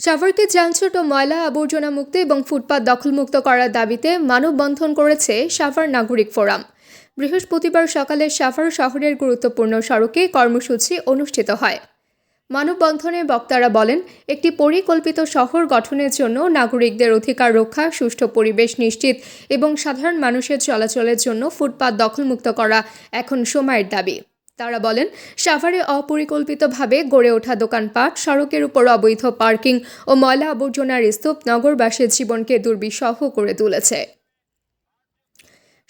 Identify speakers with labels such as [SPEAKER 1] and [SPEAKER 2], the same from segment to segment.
[SPEAKER 1] সাভারকে যানজট ও ময়লা আবর্জনা মুক্ত এবং ফুটপাত দখলমুক্ত করার দাবিতে মানববন্ধন করেছে সাভার নাগরিক ফোরাম। বৃহস্পতিবার সকালে সাভার শহরের গুরুত্বপূর্ণ সড়কে কর্মসূচি অনুষ্ঠিত হয়। মানববন্ধনে বক্তারা বলেন, একটি পরিকল্পিত শহর গঠনের জন্য নাগরিকদের অধিকার রক্ষা, সুষ্ঠু পরিবেশ নিশ্চিত এবং সাধারণ মানুষের চলাচলের জন্য ফুটপাত দখলমুক্ত করা এখন সময়ের দাবি। তারা বলেন, সাভারে অপরিকল্পিতভাবে গড়ে ওঠা দোকানপাট, সড়কের উপর অবৈধ পার্কিং ও ময়লা আবর্জনার স্তূপ নগরবাসীর জীবনকে দুর্বিষহ করে তুলেছে।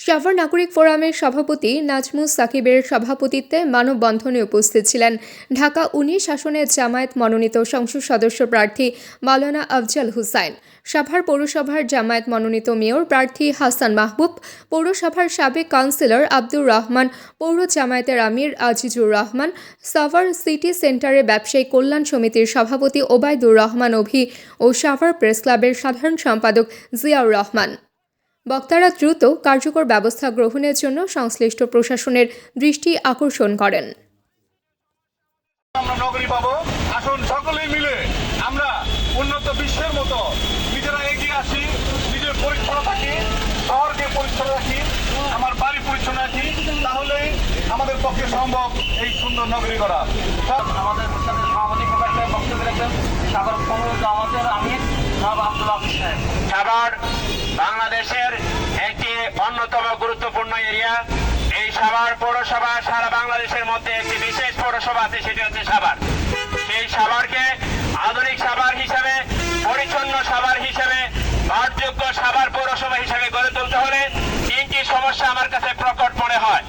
[SPEAKER 1] সাভার নাগরিক ফোরামের সভাপতি নাজমুস সাকিবের সভাপতিত্বে মানববন্ধনে উপস্থিত ছিলেন ঢাকা উনিশ আসনের জামায়াত মনোনীত সংসদ সদস্য প্রার্থী মাওলানা আফজাল হুসাইন, সাভার পৌরসভার জামায়াত মনোনীত মেয়র প্রার্থী হাসান মাহবুব, পৌরসভার সাবেক কাউন্সিলর আব্দুর রহমান, পৌর জামায়াতের আমির আজিজুর রহমান, সাভার সিটি সেন্টারে ব্যবসায়ী কল্যাণ সমিতির সভাপতি ওবায়দুর রহমান অভি ও সাভার প্রেস ক্লাবের সাধারণ সম্পাদক জিয়াউর রহমান। বক্তারা দ্রুত কার্যকর ব্যবস্থা গ্রহণের জন্য সংশ্লিষ্ট প্রশাসনের দৃষ্টি আকর্ষণ করেন।
[SPEAKER 2] আমরা নগরী পাবো। আসুন সকলেই মিলে আমরা উন্নত বিশ্বের মতো নিজেরা এগিয়ে আসি নিজের পরিচ্ছন্ন থাকি শহরকে পরিচ্ছন্ন রাখি আমার বাড়ি পরিচ্ছন্ন রাখি তাহলেই আমাদের পক্ষে সম্ভব এই সুন্দর নগরী করা
[SPEAKER 3] আমাদের সভাপতি প্রকাশ বক্তব্য রেখেছেন সাগর কমরুল আমাদের আমির সাহেব আব্দুল সাহেব।
[SPEAKER 4] বাংলাদেশের একটি অন্যতম গুরুত্বপূর্ণ এরিয়া। এই সাভার পৌরসভা সারা বাংলাদেশের মধ্যে একটি বিশেষ পৌরসভা আছে, সেটি হচ্ছে সাভার। সেই সাভারকে আধুনিক সাভার হিসাবে, পরিচ্ছন্ন সাভার হিসাবে ভারযোগ্য সাভার পৌরসভা হিসাবে গড়ে তুলতে হলে তিনটি সমস্যা আমার কাছে প্রকট মনে হয়।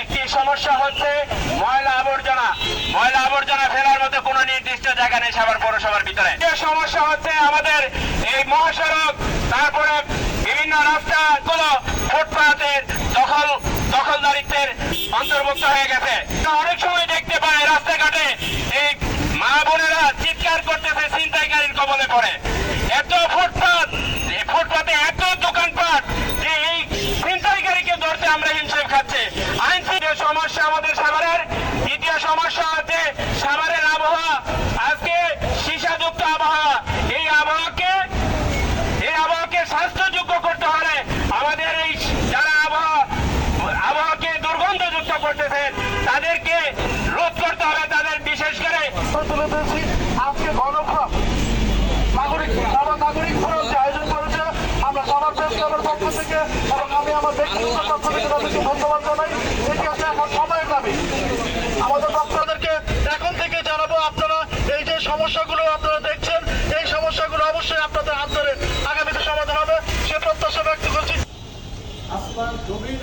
[SPEAKER 4] একটি সমস্যা হচ্ছে ময়লা আবর্জনা। ময়লা আবর্জনা ফেলার মতো কোনো নির্দিষ্ট জায়গা নেই সাভার পৌরসভার ভিতরে। সমস্যা হচ্ছে আমাদের এই মহাসড়ক, তারপরে বিভিন্ন রাস্তাগুলো ফুটপাতের দখল, দখলদারিত্বের অন্তর্ভুক্ত হয়ে গেছে। অনেক সময় দেখতে পাই রাস্তাঘাটে এই মা বোনেরা চিৎকার করতেছে, ছিনতাইকারীর কবলে পড়ে। এত ফুটপাত ফুটপাতে এত দোকানপাট যে এই ছিনতাইকারীকে ধরতে আমরা হিমশিম খাচ্ছে। আইন সমস্যা আমাদের সাগরের, দ্বিতীয় সমস্যা হচ্ছে সাভারের আবহাওয়া আজকে সীসাযুক্ত আবহাওয়া এই আবহাওয়াকে এই আবহাওয়াকে স্বাস্থ্যযোগ্য করতে হলে আমাদের এই যারা আবহাওয়া আবহাওয়াকে দুর্গন্ধযুক্ত করতেছেন তাদেরকে রোধ করতে হবে তাদের বিশেষ করে
[SPEAKER 2] তুলে ধরেছি আজকে গণফোরাম, নাগরিক সবার নাগরিক যে আয়োজন করেছে, আমরা সবার ক্লাবের পক্ষ থেকে এবং আমি আমার ব্যক্তিগত পক্ষ থেকে তাদেরকে ধন্যবাদ জানাই। এটি হচ্ছে এখন দাবি। আমাদের বক্তাদেরকে এখন থেকে জানাব আপনারা এই যে সমস্যাগুলো আপনারা দেখছেন, এই সমস্যাগুলো অবশ্যই আপনাদের হাত ধরে আগামীতে সমাধান হবে। সে প্রত্যাশা ব্যক্ত করছি।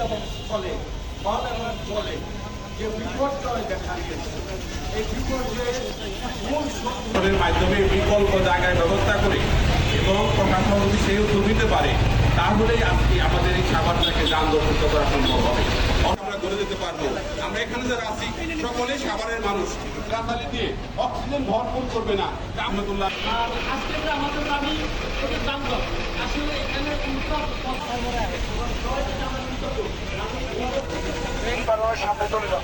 [SPEAKER 5] এবং জলে যে বিপর্যয় দেখা দিয়েছে।
[SPEAKER 6] মাধ্যমে বিকল্প জায়গায় ব্যবস্থা করে এবং প্রশাসন যদি সেই উদ্যোগ নিতে পারে তাহলেই আজকে আমাদের এই সাবারটাকে যানজট করা সম্ভব হবে। আমরা গড়ে দিতে পারব। আমরা এখানে যারা আছি সকলেই সাভারের মানুষ। কাতালি দিয়ে অক্সিজেন ভরপুর করবে না। রহমতুল্লাহ
[SPEAKER 7] আজকে আমাদের দাবি আসলে এখানে
[SPEAKER 2] সামনে চলে যাব